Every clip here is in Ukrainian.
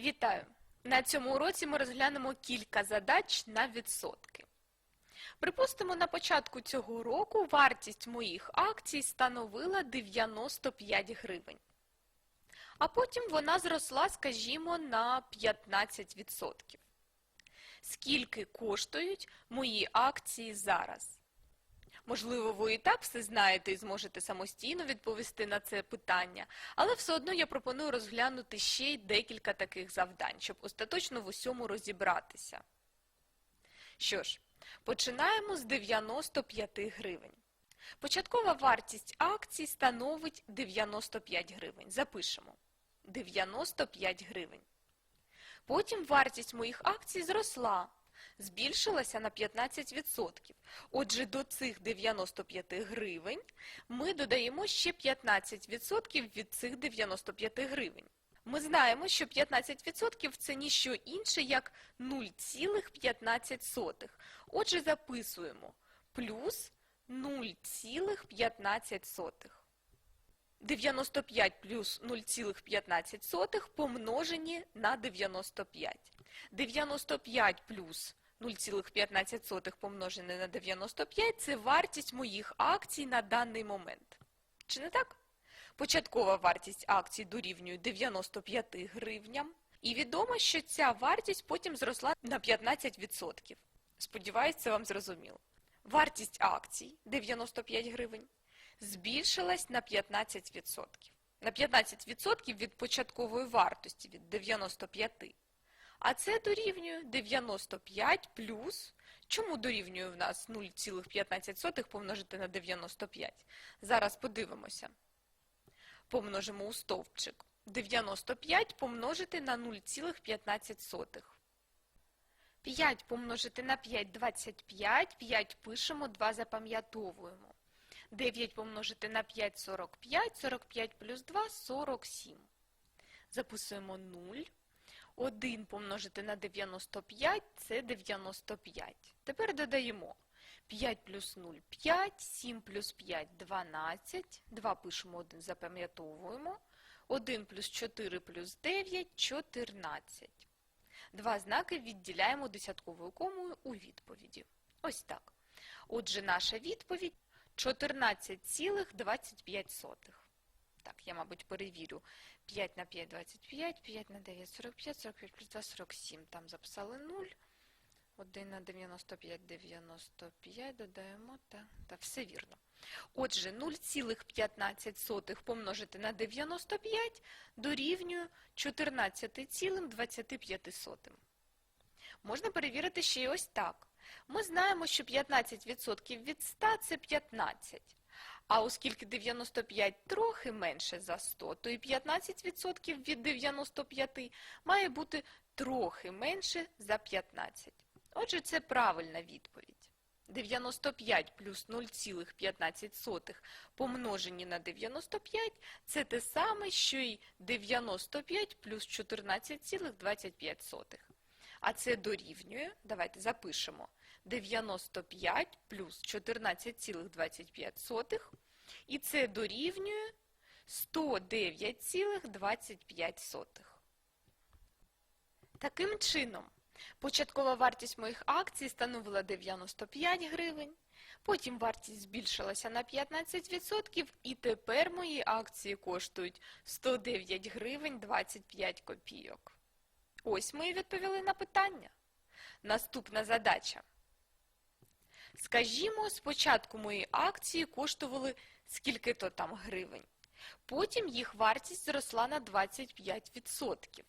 Вітаю! На цьому уроці ми розглянемо кілька задач на відсотки. Припустимо, на початку цього року вартість моїх акцій становила 95 гривень. А потім вона зросла, скажімо, на 15%. Скільки коштують мої акції зараз? Можливо, ви і так все знаєте і зможете самостійно відповісти на це питання, але все одно я пропоную розглянути ще й декілька таких завдань, щоб остаточно в усьому розібратися. Що ж, починаємо з 95 гривень. Початкова вартість акцій становить 95 гривень. Запишемо. 95 гривень. Потім вартість моїх акцій зросла, збільшилася на 15%. Отже, до цих 95 гривень ми додаємо ще 15% від цих 95 гривень. Ми знаємо, що 15% це ніщо інше, як 0,15. Отже, записуємо плюс 0,15. 95 плюс 0,15 помножені на 95. 95 плюс 0,15 помножене на 95 – це вартість моїх акцій на даний момент. Чи не так? Початкова вартість акцій дорівнює 95 гривням. І відомо, що ця вартість потім зросла на 15%. Сподіваюсь, це вам зрозуміло. Вартість акцій 95 гривень збільшилась на 15%. На 15% від початкової вартості від 95. А це дорівнює 95 плюс. Чому дорівнює в нас 0,15 помножити на 95? Зараз подивимося. Помножимо у стовпчик. 95 помножити на 0,15. 5 помножити на 5 – 25, 5 пишемо, 2 запам'ятовуємо. 9 помножити на 5 – 45, 45 плюс 2 – 47. Записуємо 0. 1 помножити на 95 – це 95. Тепер додаємо 5 плюс 0 – 5, 7 плюс 5 – 12, 2 пишемо 1, запам'ятовуємо, 1 плюс 4 плюс 9 – 14. Два знаки відділяємо десятковою комою у відповіді. Ось так. Отже, наша відповідь 14,25. Так, я, мабуть, перевірю. 5 на 5 – 25, 5 на 9 – 45, 45 плюс 2 – 47. Там записали 0. 1 на 95 – 95, додаємо, та, та все вірно. Отже, 0,15 помножити на 95 дорівнює 14,25. Можна перевірити ще й ось так. Ми знаємо, що 15% від 100 – це 15. А оскільки 95 трохи менше за 100, то і 15% від 95 має бути трохи менше за 15. Отже, це правильна відповідь. 95 плюс 0,15 помножені на 95 – це те саме, що й 95 плюс 14,25. А це дорівнює, давайте запишемо, 95 плюс 14,25 і це дорівнює 109,25. Таким чином, початкова вартість моїх акцій становила 95 гривень, потім вартість збільшилася на 15% і тепер мої акції коштують 109 гривень 25 копійок. Ось ми і відповіли на питання. Наступна задача. Скажімо, спочатку мої акції коштували скільки-то там гривень. Потім їх вартість зросла на 25%.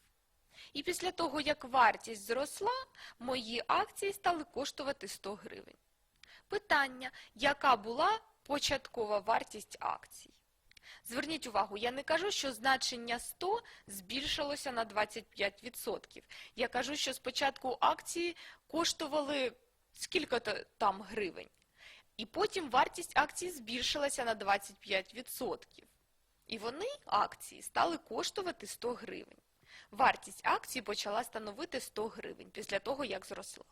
І після того, як вартість зросла, мої акції стали коштувати 100 гривень. Питання, яка була початкова вартість акцій? Зверніть увагу, я не кажу, що значення 100 збільшилося на 25%. Я кажу, що спочатку акції коштували скільки-то там гривень. І потім вартість акцій збільшилася на 25%. І вони, акції, стали коштувати 100 гривень. Вартість акції почала становити 100 гривень після того, як зросла.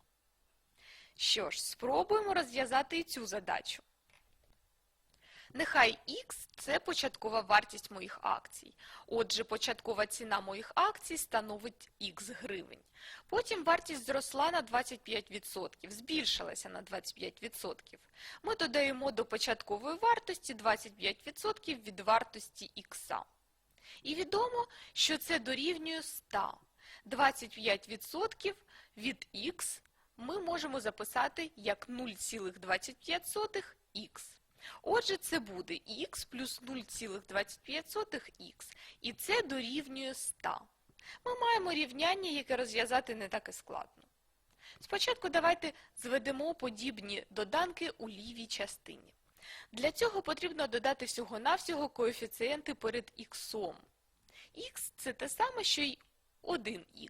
Що ж, спробуємо розв'язати і цю задачу. Нехай X – це початкова вартість моїх акцій. Отже, початкова ціна моїх акцій становить X гривень. Потім вартість зросла на 25%, збільшилася на 25%. Ми додаємо до початкової вартості 25% від вартості X. І відомо, що це дорівнює 100. 25% від X ми можемо записати як 0,25х. Отже, це буде х плюс 0,25х, і це дорівнює 100. Ми маємо рівняння, яке розв'язати не так і складно. Спочатку давайте зведемо подібні доданки у лівій частині. Для цього потрібно додати всього-навсього коефіцієнти перед х. х – це те саме, що й 1х.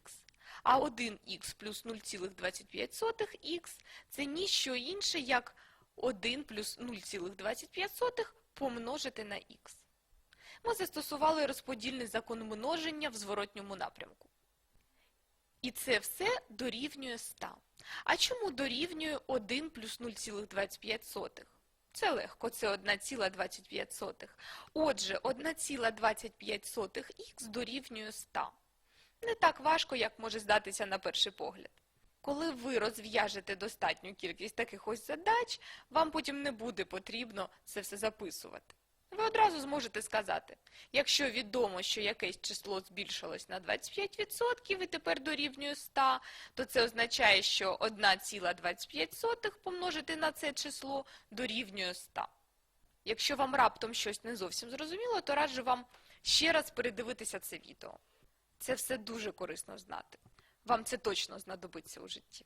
А 1х плюс 0,25х – це ніщо інше, як 1 плюс 0,25 помножити на х. Ми застосували розподільний закон множення в зворотньому напрямку. І це все дорівнює 100. А чому дорівнює 1 плюс 0,25? Це легко, це 1,25. Отже, 1,25х дорівнює 100. Не так важко, як може здатися на перший погляд. Коли ви розв'яжете достатню кількість таких ось задач, вам потім не буде потрібно це все записувати. Ви одразу зможете сказати, якщо відомо, що якесь число збільшилось на 25% і тепер дорівнює 100, то це означає, що 1,25 помножити на це число дорівнює 100. Якщо вам раптом щось не зовсім зрозуміло, то раджу вам ще раз передивитися це відео. Це все дуже корисно знати. Вам це точно знадобиться у житті.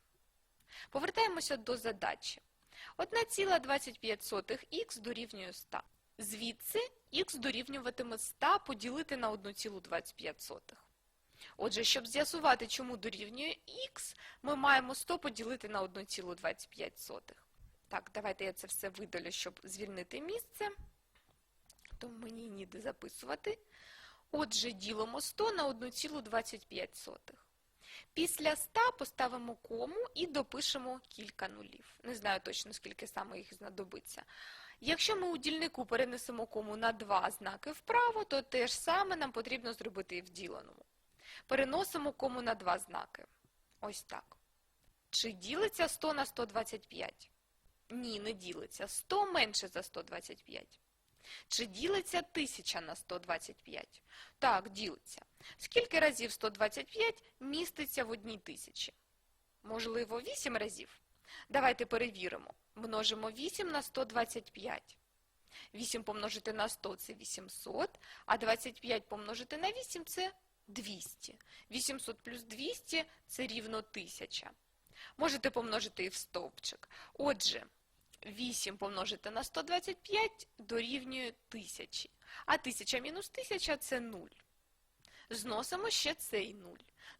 Повертаємося до задачі. 1,25х дорівнює 100. Звідси х дорівнюватиме 100 поділити на 1,25. Отже, щоб з'ясувати, чому дорівнює х, ми маємо 100 поділити на 1,25. Так, давайте я це все видалю, щоб звільнити місце. Тому мені ніде записувати. Отже, ділимо 100 на 1,25. Після 100 поставимо кому і допишемо кілька нулів. Не знаю точно, скільки саме їх знадобиться. Якщо ми у дільнику перенесемо кому на два знаки вправо, то те ж саме нам потрібно зробити і в діленому. Переносимо кому на два знаки. Ось так. Чи ділиться 100 на 125? Ні, не ділиться. 100 менше за 125. Чи ділиться 1000 на 125? Так, ділиться. Скільки разів 125 міститься в одній тисячі? Можливо, 8 разів? Давайте перевіримо. Множимо 8 на 125. 8 помножити на 100 – це 800, а 25 помножити на 8 – це 200. 800 плюс 200 – це рівно 1000. Можете помножити і в стовпчик. Отже, 8 помножити на 125 дорівнює 1000. А 1000 мінус 1000 – це 0. Зносимо ще цей 0.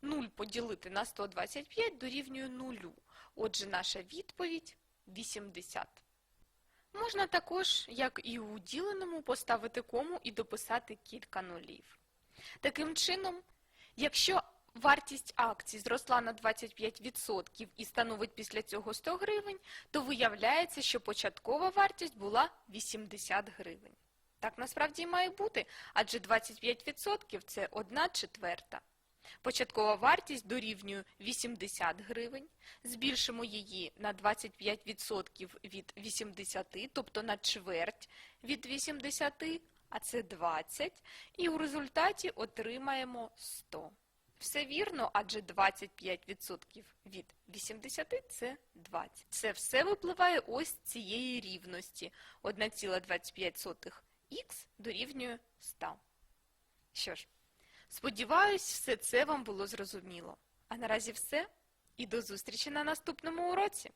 0 поділити на 125 дорівнює 0. Отже, наша відповідь 80. Можна також, як і у діленому, поставити кому і дописати кілька нулів. Таким чином, якщо вартість акцій зросла на 25% і становить після цього 100 гривень, то виявляється, що початкова вартість була 80 гривень. Так насправді і має бути, адже 25% – це 1 четверта. Початкова вартість дорівнює 80 гривень, збільшимо її на 25% від 80, тобто на чверть від 80, а це 20, і у результаті отримаємо 100. Все вірно, адже 25% від 80 – це 20. Це все випливає ось цієї рівності. 1,25х дорівнює 100. Що ж, сподіваюсь, все це вам було зрозуміло. А наразі все. І до зустрічі на наступному уроці!